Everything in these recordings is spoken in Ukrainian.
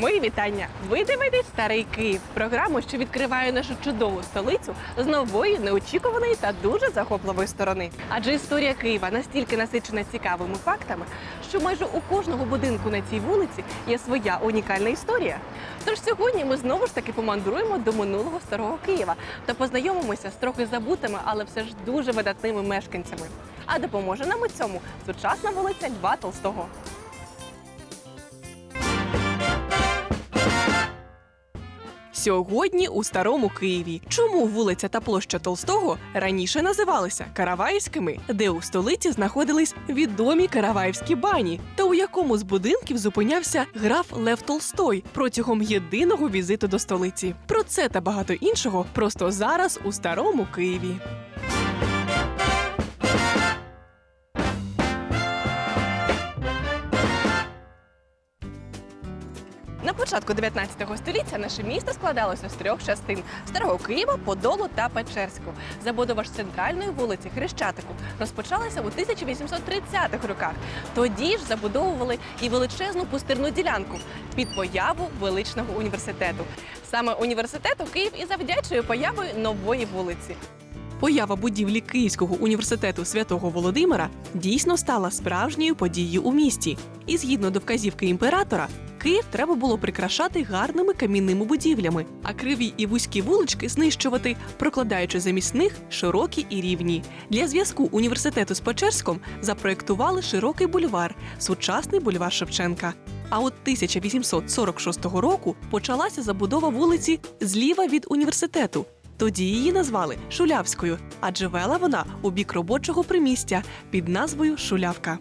Мої вітання! Ви дивитесь старий Київ, програму, що відкриває нашу чудову столицю з нової, неочікуваної та дуже захопливої сторони. Адже історія Києва настільки насичена цікавими фактами, що майже у кожного будинку на цій вулиці є своя унікальна історія. Тож сьогодні ми знову ж таки помандруємо до минулого старого Києва та познайомимося з трохи забутими, але все ж дуже видатними мешканцями. А допоможе нам у цьому сучасна вулиця Льва Толстого. Сьогодні у старому Києві. Чому вулиця та площа Толстого раніше називалися Караваївськими, де у столиці знаходились відомі караваївські бані, та у якому з будинків зупинявся граф Лев Толстой протягом єдиного візиту до столиці? Про це та багато іншого просто зараз у старому Києві. Початку 19 століття наше місто складалося з трьох частин: старого Києва, Подолу та Печерську. Забудова ж центральної вулиці Хрещатику розпочалася у 1830-х роках. Тоді ж забудовували і величезну пустирну ділянку під появу величного університету. Саме університету Київ і завдячує появою нової вулиці. Поява будівлі Київського університету святого Володимира дійсно стала справжньою подією у місті. І згідно до вказівки імператора, Київ треба було прикрашати гарними камінними будівлями, а криві і вузькі вулички знищувати, прокладаючи замість них широкі і рівні. Для зв'язку університету з Печерськом запроектували широкий бульвар, сучасний бульвар Шевченка. А от 1846 року почалася забудова вулиці зліва від університету. Тоді її назвали Шулявською, адже вела вона у бік робочого примістя під назвою Шулявка.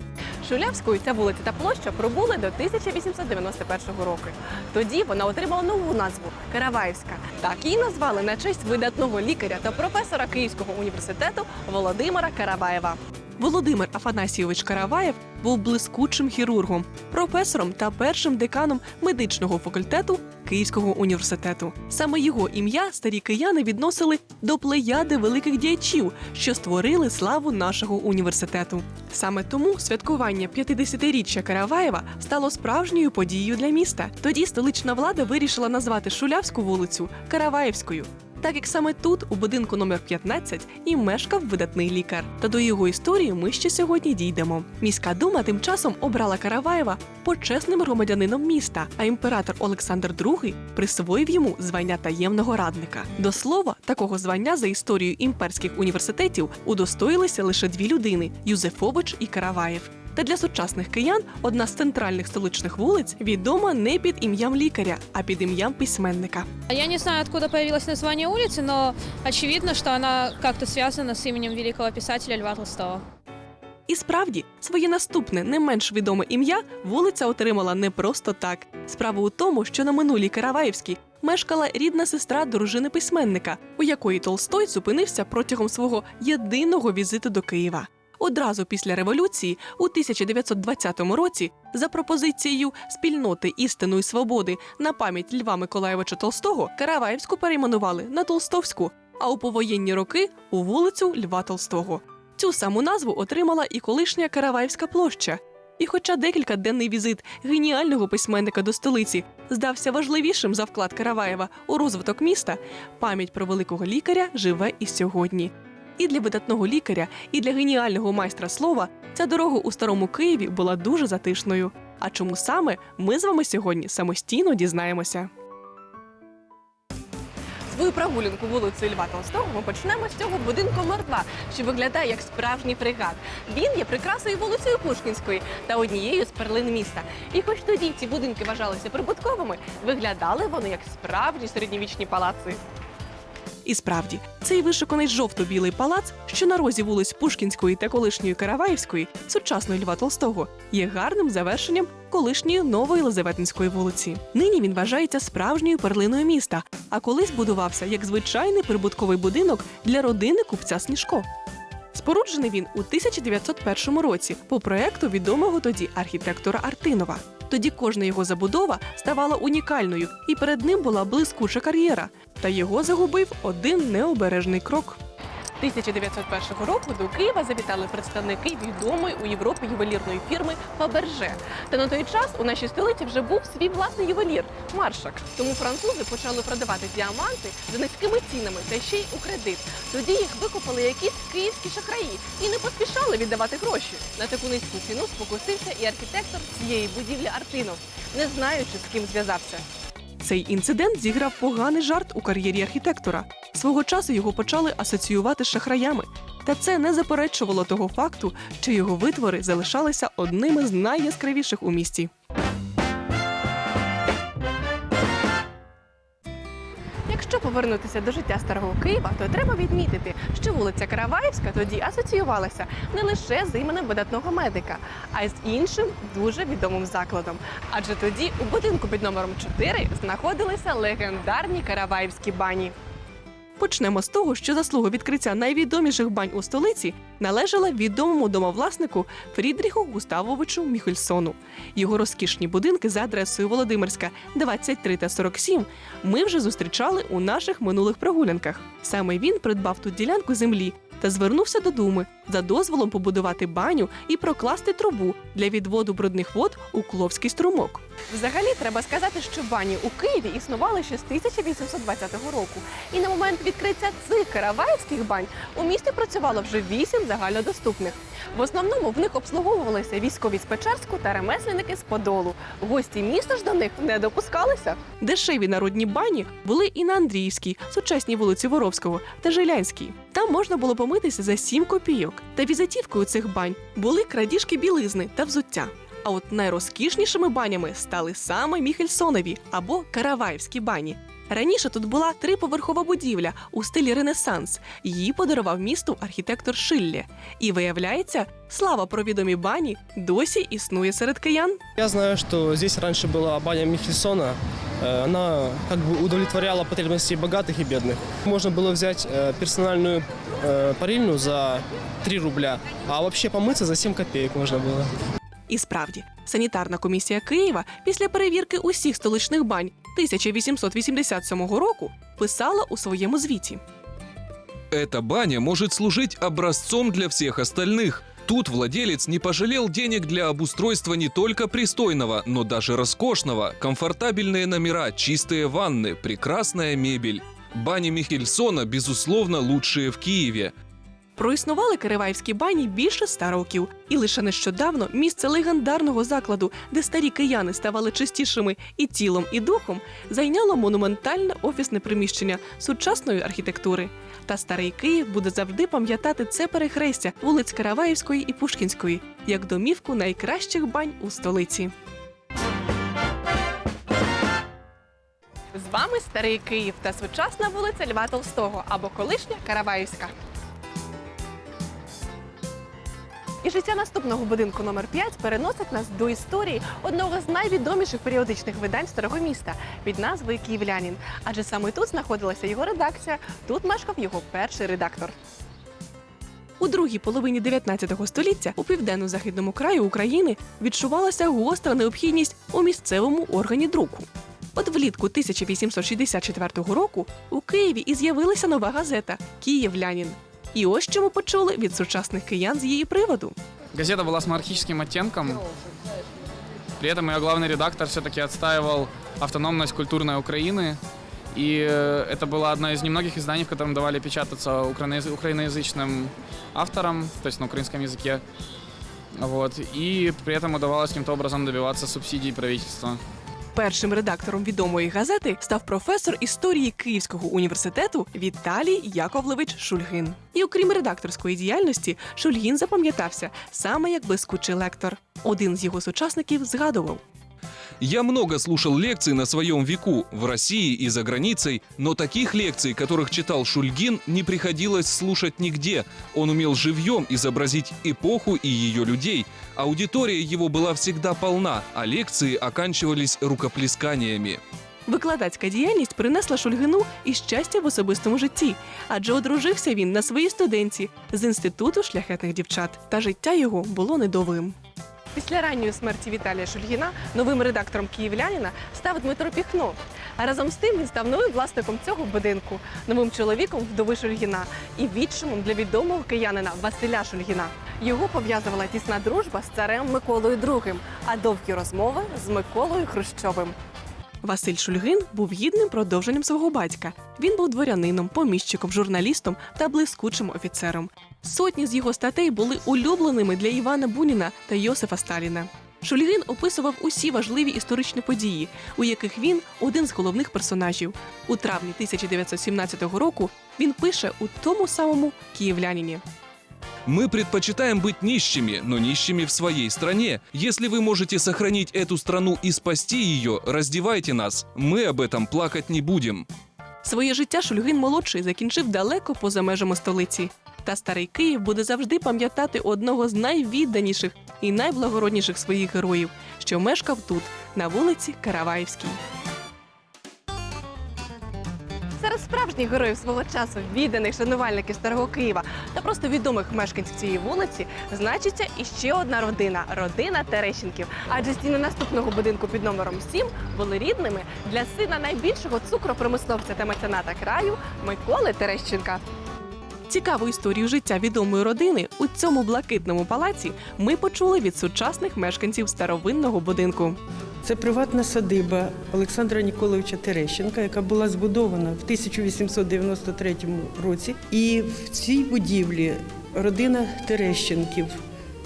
Шулявською ця вулиця та площа пробули до 1891 року. Тоді вона отримала нову назву Караваївська. Так її назвали на честь видатного лікаря та професора Київського університету Володимира Караваєва. Володимир Афанасійович Караваєв був блискучим хірургом, професором та першим деканом медичного факультету Київського університету. Саме його ім'я старі кияни відносили до плеяди великих діячів, що створили славу нашого університету. Саме тому святкування 50-річчя Караваєва стало справжньою подією для міста. Тоді столична влада вирішила назвати Шулявську вулицю Караваєвською. Так як саме тут, у будинку номер 15, і мешкав видатний лікар. Та до його історії ми ще сьогодні дійдемо. Міська дума тим часом обрала Караваєва почесним громадянином міста, а імператор Олександр II присвоїв йому звання таємного радника. До слова, такого звання за історією імперських університетів удостоїлися лише дві людини Юзефович і Караваєв. Та для сучасних киян одна з центральних столичних вулиць відома не під ім'ям лікаря, а під ім'ям письменника. Я не знаю, откуда появилось название улицы, но очевидно, что она как-то связана с именем великого писателя Льва Толстого. І справді, своє наступне не менш відоме ім'я вулиця отримала не просто так. Справа у тому, що на минулій Караваївській мешкала рідна сестра дружини письменника, у якої Толстой зупинився протягом свого єдиного візиту до Києва. Одразу після революції, у 1920 році, за пропозицією спільноти істину і свободи на пам'ять Льва Миколаєвича Толстого, Караваївську перейменували на Толстовську, а у повоєнні роки у вулицю Льва Толстого. Цю саму назву отримала і колишня Караваївська площа. І хоча декілька денний візит геніального письменника до столиці здався важливішим за вклад Караваєва у розвиток міста, пам'ять про великого лікаря живе і сьогодні. І для видатного лікаря, і для геніального майстра слова ця дорога у старому Києві була дуже затишною. А чому саме ми з вами сьогодні самостійно дізнаємося. Свою прогулянку вулицею Льва Толстого ми почнемо з цього будинку номер 2 що виглядає як справжній фрегат. Він є прикрасою вулицею Пушкінської та однією з перлин міста. І хоч тоді ці будинки вважалися прибутковими, виглядали вони як справжні середньовічні палаци. І справді, цей вишуканий жовто-білий палац, що на розі вулиць Пушкінської та колишньої Караваївської, сучасної Льва Толстого, є гарним завершенням колишньої нової Лизаветинської вулиці. Нині він вважається справжньою перлиною міста, а колись будувався як звичайний прибутковий будинок для родини купця Сніжко. Споруджений він у 1901 році по проекту відомого тоді архітектора Артинова. Тоді кожна його забудова ставала унікальною, і перед ним була блискуча кар'єра. Та його загубив один необережний крок. 1901 року до Києва завітали представники відомої у Європі ювелірної фірми Фаберже. Та на той час у нашій столиці вже був свій власний ювелір Маршак. Тому французи почали продавати діаманти за низькими цінами та ще й у кредит. Тоді їх викупили якісь київські шахраї і не поспішали віддавати гроші. На таку низьку ціну спокусився і архітектор цієї будівлі Артинов, не знаючи з ким зв'язався. Цей інцидент зіграв поганий жарт у кар'єрі архітектора. Свого часу його почали асоціювати з шахраями. Та це не заперечувало того факту, що його витвори залишалися одними з найяскравіших у місті. Якщо повернутися до життя старого Києва, то треба відмітити, що вулиця Караваївська тоді асоціювалася не лише з іменем видатного медика, а й з іншим дуже відомим закладом. Адже тоді у будинку під номером 4 знаходилися легендарні Караваївські бані. Почнемо з того, що заслуга відкриття найвідоміших бань у столиці належала відомому домовласнику Фрідріху Густавовичу Міхельсону. Його розкішні будинки за адресою Володимирська 23 та 47 ми вже зустрічали у наших минулих прогулянках. Саме він придбав тут ділянку землі та звернувся до думи за дозволом побудувати баню і прокласти трубу для відводу брудних вод у Кловський струмок. Взагалі треба сказати, що бані у Києві існували ще з 1820 року. І на момент відкриття цих караваївських бань у місті працювало вже вісім загальнодоступних. В основному в них обслуговувалися військові з Печерську та ремесленники з Подолу. Гості міста ж до них не допускалися. Дешеві народні бані були і на Андріївській, сучасній вулиці Воровського та Жилянській. Там можна було помитися за 7 копійок. Та візитівкою цих бань були крадіжки білизни та взуття. А от найрозкішнішими банями стали саме Міхельсонові або Караваївські бані. Раніше тут була триповерхова будівля у стилі Ренесанс. Її подарував місту архітектор Шиллє. І виявляється, слава про відомі бані досі існує серед киян. Я знаю, что здесь раньше была баня Михельсона. Э, Она как бы удовлетворяла потребности богатых и бедных. Можно было взять э, персональную э, парильню за 3 рубля, а вообще помыться за 7 копеек можно было. І справді, санітарна комісія Києва після перевірки усіх столичних бань 1887 року писала у своєму звіті. Эта баня может служить образцом для всех остальных. Тут владелец не пожалел денег для обустройства не только пристойного, но даже роскошного, комфортабельные номера, чистые ванны, прекрасная мебель. Бани Михельсона, безусловно, лучшие в Киеве. Проіснували Кириваївські бані більше ста років, і лише нещодавно місце легендарного закладу, де старі кияни ставали чистішими і тілом, і духом, зайняло монументальне офісне приміщення сучасної архітектури. Та старий Київ буде завжди пам'ятати це перехрестя вулиць Караваївської і Пушкінської як домівку найкращих бань у столиці. З вами старий Київ та сучасна вулиця Льва Толстого або колишня Караваївська. І життя наступного будинку номер 5 переносить нас до історії одного з найвідоміших періодичних видань старого міста під назвою Київлянін. Адже саме тут знаходилася його редакція, тут мешкав його перший редактор. У другій половині 19 століття у південно-західному краю України відчувалася гостра необхідність у місцевому органі друку. От влітку 1864 року у Києві і з'явилася нова газета Київлянін. І ось що ми почули від сучасних киян з її приводу. Газета была с монархическим оттенком. При этом ее главный редактор все-таки отстаивал автономность культурной Украины. И э, это была одна из немногих изданий, в котором давали печататься украиноязы- украиноязычным авторам, то есть на украинском языке. Вот. И при этом удавалось каким-то образом добиваться субсидий правительства. Першим редактором відомої газети став професор історії Київського університету Віталій Яковлевич Шульгин. І окрім редакторської діяльності, Шульгін запам'ятався саме як блискучий лектор. Один з його сучасників згадував. Я много слушал лекций на своем веку, в России и за границей, но таких лекций, которых читал Шульгин, не приходилось слушать нигде. Он умел живьем изобразить эпоху и ее людей. Аудитория его была всегда полна, а лекции оканчивались рукоплесканиями. Викладацька діяльність принесла Шульгину і щастя в особистому житті, адже одружився він на своїй студентці з інституту шляхетних дівчат, та життя його було недовгим. Після ранньої смерті Віталія Шульгіна новим редактором київлянина став Дмитро Піхно. А разом з тим він став новим власником цього будинку, новим чоловіком вдови Шульгіна і відчимом для відомого киянина Василя Шульгіна. Його пов'язувала тісна дружба з царем Миколою II, а довгі розмови з Миколою Хрущовим. Василь Шульгин був гідним продовженням свого батька. Він був дворянином, поміщиком, журналістом та блискучим офіцером. Сотні з його статей були улюбленими для Івана Буніна та Йосифа Сталіна. Шульгин описував усі важливі історичні події, у яких він один з головних персонажів. У травні 1917 року він пише у тому самому київлянині. Мы предпочитаем быть нищими, но нищими в своей стране. Если вы можете сохранить эту страну и спасти ее, раздевайте нас. Мы об этом плакать не будем. Своє життя Шульгин молодший закінчив далеко поза межами столиці. Та старий Київ буде завжди пам'ятати одного з найвідданіших і найблагородніших своїх героїв, що мешкав тут, на вулиці Караваївській. Справжніх героїв свого часу, відданих шанувальників старого Києва та просто відомих мешканців цієї вулиці, значиться іще одна родина родина Терещенків. Адже стіни наступного будинку під номером 7 були рідними для сина найбільшого цукропромисловця та мецената краю Миколи Терещенка. Цікаву історію життя відомої родини у цьому блакитному палаці ми почули від сучасних мешканців старовинного будинку. Це приватна садиба Олександра Ніколовича Терещенка, яка була збудована в 1893 році. І в цій будівлі родина Терещенків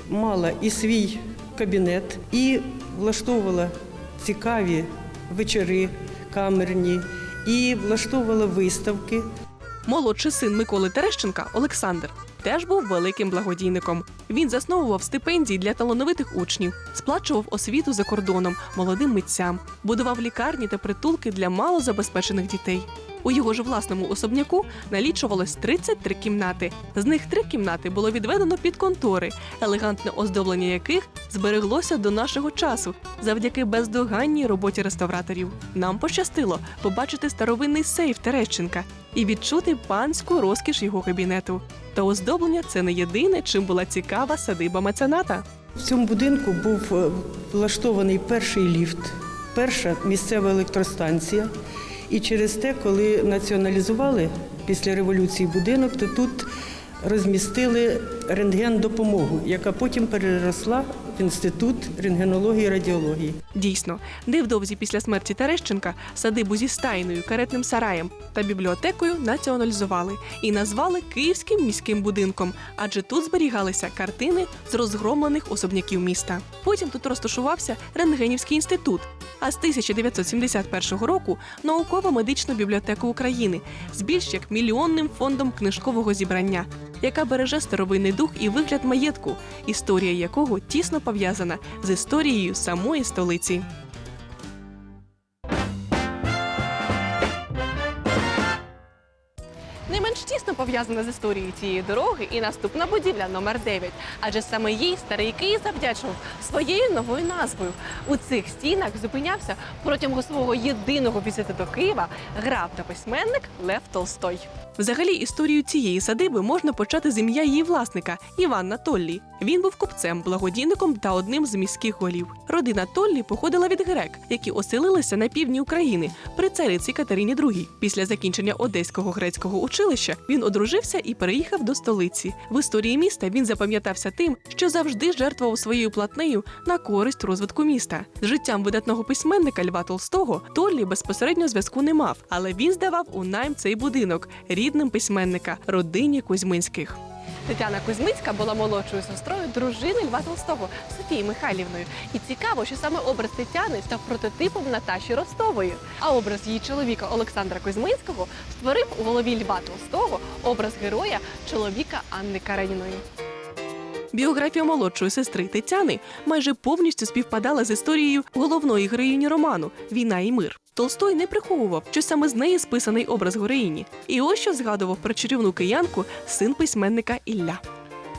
мала і свій кабінет, і влаштовувала цікаві вечори камерні, і влаштовувала виставки. Молодший син Миколи Терещенка Олександр теж був великим благодійником. Він засновував стипендії для талановитих учнів, сплачував освіту за кордоном молодим митцям, будував лікарні та притулки для малозабезпечених дітей. У його ж власному особняку налічувалось 33 кімнати. З них три кімнати було відведено під контори, елегантне оздоблення яких збереглося до нашого часу завдяки бездоганній роботі реставраторів. Нам пощастило побачити старовинний сейф Терещенка і відчути панську розкіш його кабінету. Та оздоблення це не єдине, чим була цікава садиба мецената. В цьому будинку був е, влаштований перший ліфт, перша місцева електростанція. І через те, коли націоналізували після революції будинок, то тут розмістили рентген-допомогу, яка потім переросла в інститут рентгенології і радіології. Дійсно, невдовзі після смерті Терещенка садибу зі стайною, каретним сараєм та бібліотекою націоналізували і назвали Київським міським будинком, адже тут зберігалися картини з розгромлених особняків міста. Потім тут розташувався Рентгенівський інститут. А з 1971 року науково-медичну бібліотеку України з більш як мільйонним фондом книжкового зібрання, яка береже старовинний дух і вигляд маєтку, історія якого тісно пов'язана з історією самої столиці. Не менш тісно пов'язана з історією цієї дороги і наступна будівля номер 9 адже саме їй старий Київ завдячував своєю новою назвою. У цих стінах зупинявся протягом свого єдиного візиту до Києва граф та письменник Лев Толстой. Взагалі, історію цієї садиби можна почати з ім'я її власника Івана Толлі. Він був купцем, благодійником та одним з міських голів. Родина Толлі походила від грек, які оселилися на півдні України при цариці Катерині II. Після закінчення одеського грецького училища він одружився і переїхав до столиці. В історії міста він запам'ятався тим, що завжди жертвував своєю платнею на користь розвитку міста. З життям видатного письменника Льва Толстого Толлі безпосередньо зв'язку не мав, але він здавав у найм цей будинок рідним письменника родині Кузьминських. Тетяна Кузьмицька була молодшою сестрою дружини Льва Толстого Софії Михайлівною. І цікаво, що саме образ Тетяни став прототипом Наташі Ростової. А образ її чоловіка Олександра Кузьминського створив у голові Льва Толстого образ героя чоловіка Анни Кареніної. Біографія молодшої сестри Тетяни майже повністю співпадала з історією головної героїні роману Війна і мир. Толстой не приховував, що саме з неї списаний образ героїні. І ось що згадував про чарівну киянку син письменника Ілля.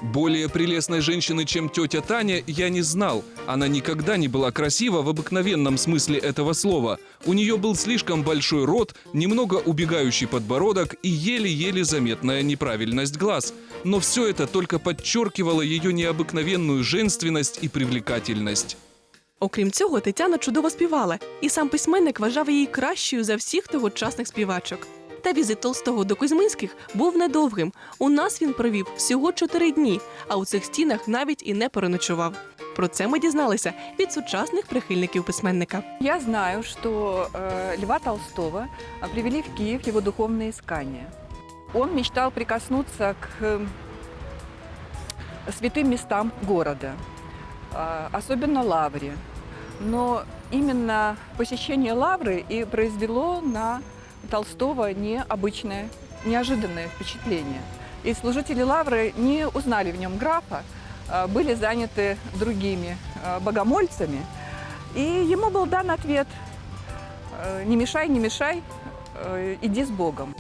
Более прелестной женщины, чем тетя Таня, я не знал. Она никогда не была красива в обыкновенном смысле этого слова. У нее был слишком большой рот, немного убегающий подбородок и еле-еле заметная неправильность глаз. Но все это только подчеркивало ее необыкновенную женственность и привлекательность. Окрім цього, Тетяна чудово співала, і сам письменник вважав її кращою за всіх тогочасних співачок. Та візит Толстого до Кузьминських був недовгим. У нас він провів всього чотири дні, а у цих стінах навіть і не переночував. Про це ми дізналися від сучасних прихильників письменника. Я знаю, что э, Льва Толстого э, привели в Киев его духовные искания. Он мечтал прикоснуться к э, святым местам города, э, особенно Лавре. Но именно посещение Лавры и произвело на Толстого необычное, неожиданное впечатление. И служители Лавры не узнали в нем графа, э, были заняты другими э, богомольцами, и ему был дан ответ э, «Не мешай, не мешай, э, иди с Богом».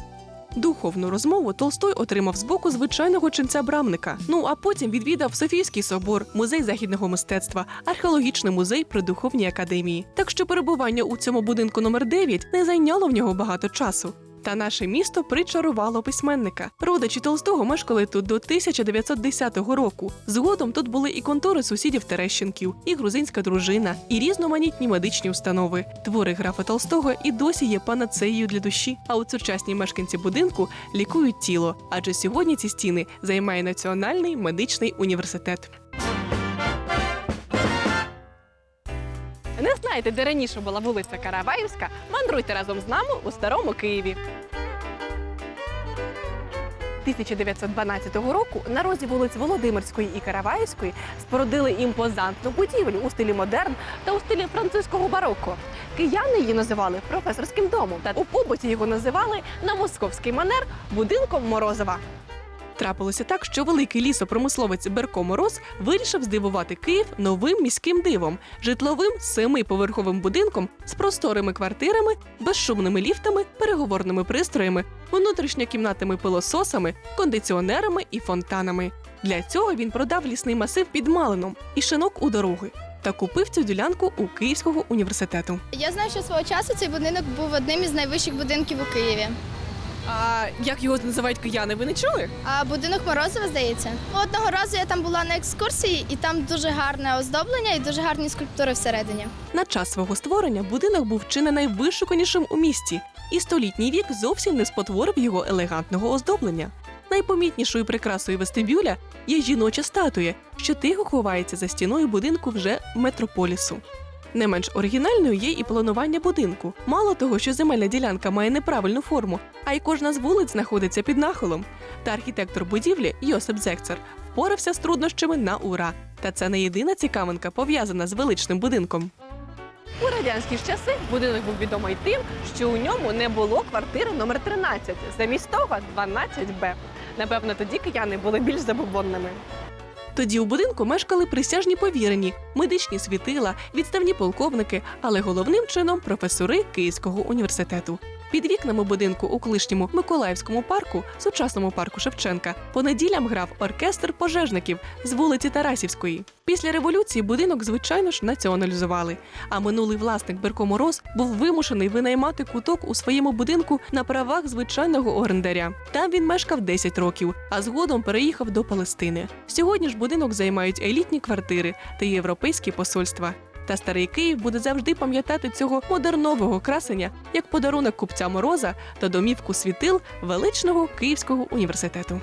Духовну розмову Толстой отримав з боку звичайного ченця брамника. Ну а потім відвідав Софійський собор, музей західного мистецтва, археологічний музей при духовній академії. Так що перебування у цьому будинку номер 9 не зайняло в нього багато часу. Та наше місто причарувало письменника. Родичі Толстого мешкали тут до 1910 року. Згодом тут були і контори сусідів Терещенків, і грузинська дружина, і різноманітні медичні установи. Твори графа Толстого і досі є панацеєю для душі. А от сучасні мешканці будинку лікують тіло, адже сьогодні ці стіни займає Національний медичний університет. Не знаєте, де раніше була вулиця Караваївська? Мандруйте разом з нами у старому Києві. 1912 року на розі вулиць Володимирської і Караваївської спорудили імпозантну будівлю у стилі модерн та у стилі французького бароко. Кияни її називали професорським домом, та у побуті його називали на московський манер будинком Морозова. Трапилося так, що великий лісопромисловець Берко Мороз вирішив здивувати Київ новим міським дивом житловим семиповерховим будинком з просторими квартирами, безшумними ліфтами, переговорними пристроями, внутрішньокімнатними пилососами, кондиціонерами і фонтанами. Для цього він продав лісний масив під Малином і шинок у дороги та купив цю ділянку у Київського університету. Я знаю, що свого часу цей будинок був одним із найвищих будинків у Києві. А як його називають кияни? Ви не чули? А будинок Морозова, здається. Одного разу я там була на екскурсії, і там дуже гарне оздоблення і дуже гарні скульптури всередині. На час свого створення будинок був чи не найвишуканішим у місті, і столітній вік зовсім не спотворив його елегантного оздоблення. Найпомітнішою прикрасою вестибюля є жіноча статуя, що тихо ховається за стіною будинку вже метрополісу. Не менш оригінальною є і планування будинку. Мало того, що земельна ділянка має неправильну форму, а й кожна з вулиць знаходиться під нахилом. Та архітектор будівлі Йосип Зекцер впорався з труднощами на ура. Та це не єдина цікавинка пов'язана з величним будинком. У радянські часи будинок був відомий тим, що у ньому не було квартири номер 13, замість того 12Б. Напевно, тоді кияни були більш забобонними. Тоді у будинку мешкали присяжні повірені, медичні світила, відставні полковники, але головним чином професори Київського університету. Під вікнами будинку у колишньому Миколаївському парку, сучасному парку Шевченка, по неділям грав оркестр пожежників з вулиці Тарасівської. Після революції будинок, звичайно ж, націоналізували. А минулий власник Берко Мороз був вимушений винаймати куток у своєму будинку на правах звичайного орендаря. Там він мешкав 10 років, а згодом переїхав до Палестини. Сьогодні ж будинок займають елітні квартири та європейські посольства. Та старий Київ буде завжди пам'ятати цього модернового красення як подарунок купця Мороза та домівку світил величного Київського університету.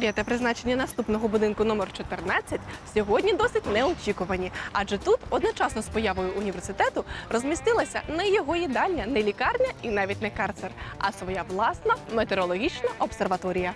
Історія та призначення наступного будинку номер 14 сьогодні досить неочікувані, адже тут одночасно з появою університету розмістилася не його їдальня, не лікарня і навіть не карцер, а своя власна метеорологічна обсерваторія.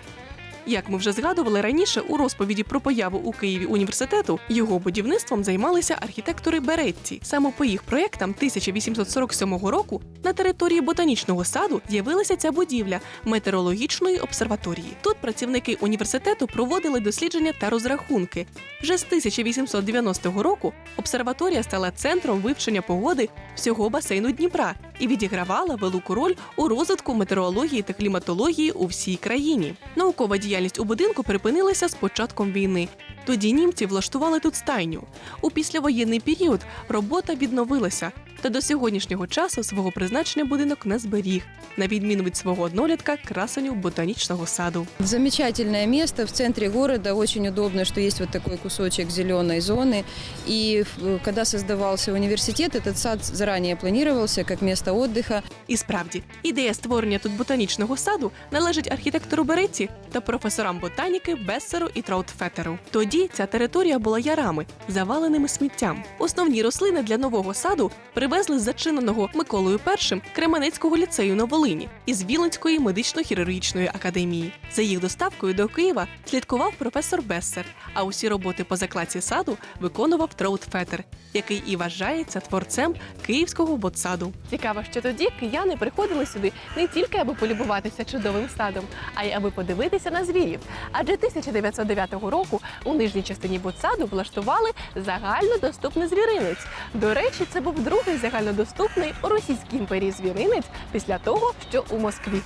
Як ми вже згадували раніше у розповіді про появу у Києві університету, його будівництвом займалися архітектори Беретті. Саме по їх проєктам 1847 року на території ботанічного саду з'явилася ця будівля метеорологічної обсерваторії. Тут працівники університету проводили дослідження та розрахунки. Вже з 1890 року обсерваторія стала центром вивчення погоди всього басейну Дніпра і відігравала велику роль у розвитку метеорології та кліматології у всій країні. Наукова діяльність у будинку припинилася з початком війни. Тоді німці влаштували тут стайню. У післявоєнний період робота відновилася, та до сьогоднішнього часу свого призначення будинок не зберіг, на відміну від свого однолітка красеню ботанічного саду. Замечательное место в центре города, очень удобно, что есть вот такой кусочек зеленой зоны. И э, когда создавался университет, этот сад заранее планировался как место отдыха. І справді, ідея створення тут ботанічного саду належить архітектору Беретті та професорам ботаніки Бессеру і Траутфетеру. Тоді ця територія була ярами, заваленими сміттям. Основні рослини для нового саду привезли з зачиненого Миколою І Кременецького ліцею на Волині із Віленської медично-хірургічної академії. За їх доставкою до Києва слідкував професор Бессер, а усі роботи по закладці саду виконував Траутфетер, який і вважається творцем київського ботсаду. Цікаво, що тоді кияни приходили сюди не тільки аби полюбуватися чудовим садом, а й аби подивитися на звірів. Адже 1909 року у нижній частині ботсаду влаштували загальнодоступний звіринець. До речі, це був другий загальнодоступний у Російській імперії звіринець після того, що у Москві.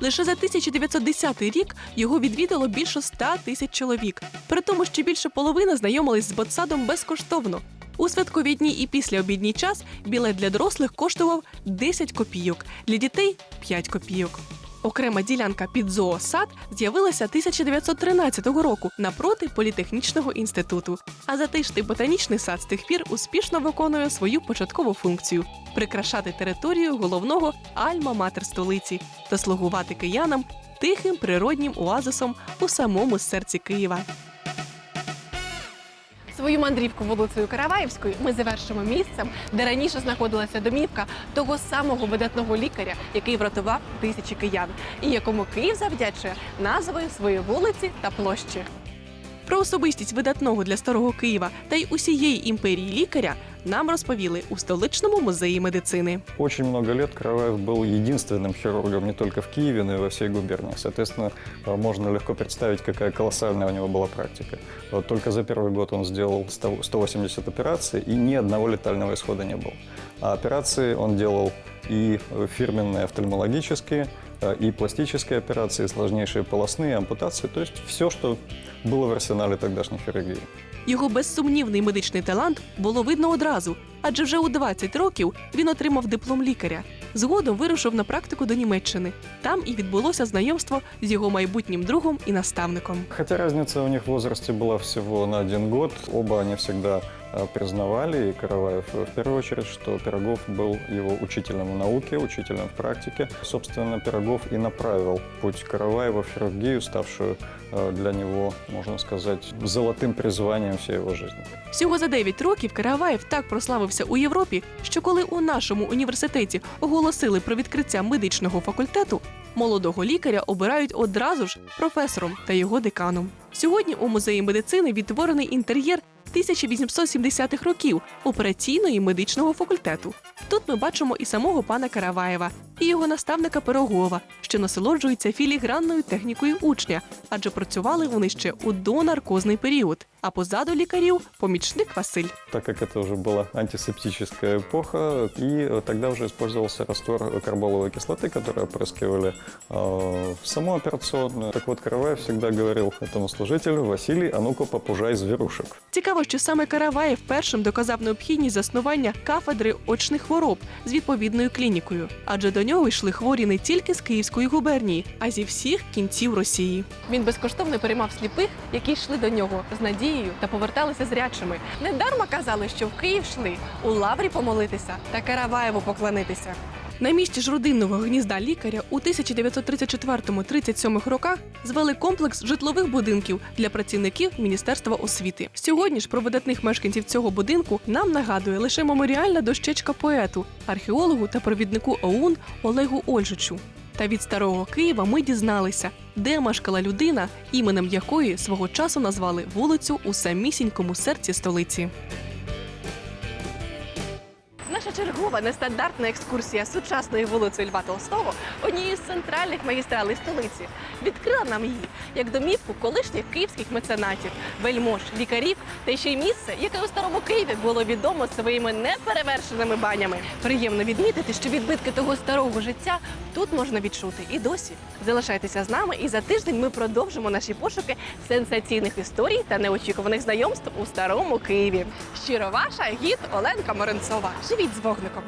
Лише за 1910 рік його відвідало більше 100 тисяч чоловік, при тому, що більше половини знайомились з ботсадом безкоштовно. У святкові дні і після обідній час білет для дорослих коштував 10 копійок, для дітей 5 копійок. Окрема ділянка під зоосад з'явилася 1913 року напроти політехнічного інституту. А затишний ботанічний сад з тих пір успішно виконує свою початкову функцію прикрашати територію головного альма-матер столиці та слугувати киянам тихим природнім оазисом у самому серці Києва. Свою мандрівку вулицею Караваївською ми завершимо місцем, де раніше знаходилася домівка того самого видатного лікаря, який врятував тисячі киян, і якому Київ завдячує назвою своєї вулиці та площі. Про особистість видатного для старого Києва та й усієї імперії лікаря нам розповіли у столичному музеї медицини. Очень много лет Караваев был единственным хирургом не только в Киеве, но и во всей губернии. Соответственно, э, можно легко представить, какая колоссальная у него была практика. Вот только за первый год он сделал 100 180 операций, и ни одного летального исхода не было. А операции он делал и э, фирменные офтальмологические, э, и пластические операции, и сложнейшие полостные ампутации, то есть все, что было в арсенале тогдашней хирургии. Його безсумнівний медичний талант було видно одразу, адже вже у 20 років він отримав диплом лікаря. Згодом вирушив на практику до Німеччини. Там і відбулося знайомство з його майбутнім другом і наставником. Хотя разница у них в возрасте была всего на один год, оба они всегда э, признавали, и Караваев э, в первую очередь, что Пирогов был его учителем в науке, учителем в практике. Собственно, Пирогов и направил путь Караваева в хирургию, ставшую э, для него, можно сказать, золотым призванием всей его жизни. Всього за 9 років Караваєв так прославився у Європі, що коли у нашому університеті оголосили про відкриття медичного факультету, молодого лікаря обирають одразу ж професором та його деканом. Сьогодні у музеї медицини відтворений інтер'єр 1870-х років операційної медичного факультету. Тут ми бачимо і самого пана Караваєва, і його наставника Пирогова, що насолоджуються філігранною технікою учня, адже працювали вони ще у донаркозний період. А позаду лікарів помічник Василь. Так как это уже была антисептическая эпоха, и э, тогда уже использовался раствор карболовой кислоты, который опрыскивали э, в саму операционную. Так вот, Караваев всегда говорил этому служителю, Василий, а ну-ка попужай зверушек. Цікаво, що саме Караваєв першим доказав необхідність заснування кафедри очних хвороб з відповідною клінікою, адже до нього йшли хворі не тільки з Київської губернії, а зі всіх кінців Росії. Він безкоштовно переймав сліпих, які йшли до нього з надією та поверталися зрячими. Недарма казали, що в Київ йшли у лаврі помолитися та Караваєву поклонитися. На місці ж родинного гнізда лікаря у 1934-37 роках звели комплекс житлових будинків для працівників Міністерства освіти. Сьогодні ж про видатних мешканців цього будинку нам нагадує лише меморіальна дощечка поету, археологу та провіднику ОУН Олегу Ольжичу. Та від старого Києва ми дізналися, де мешкала людина, іменем якої свого часу назвали вулицю у самісінькому серці столиці. Чергова нестандартна екскурсія сучасною вулицею Льва Толстого, однією з центральних магістралей столиці, відкрила нам її як домівку колишніх київських меценатів, вельмож, лікарів та ще й місце, яке у старому Києві було відомо своїми неперевершеними банями. Приємно відмітити, що відбитки того старого життя тут можна відчути і досі. Залишайтеся з нами, і за тиждень ми продовжимо наші пошуки сенсаційних історій та неочікуваних знайомств у старому Києві. Щиро ваша гід Оленка Моренцова. Живіть з вогником.